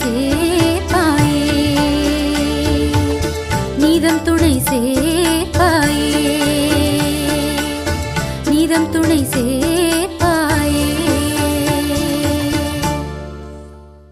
சேர்ப்பாயே நீதம் துணை சேர்ப்பாயே நீதம் துணை சே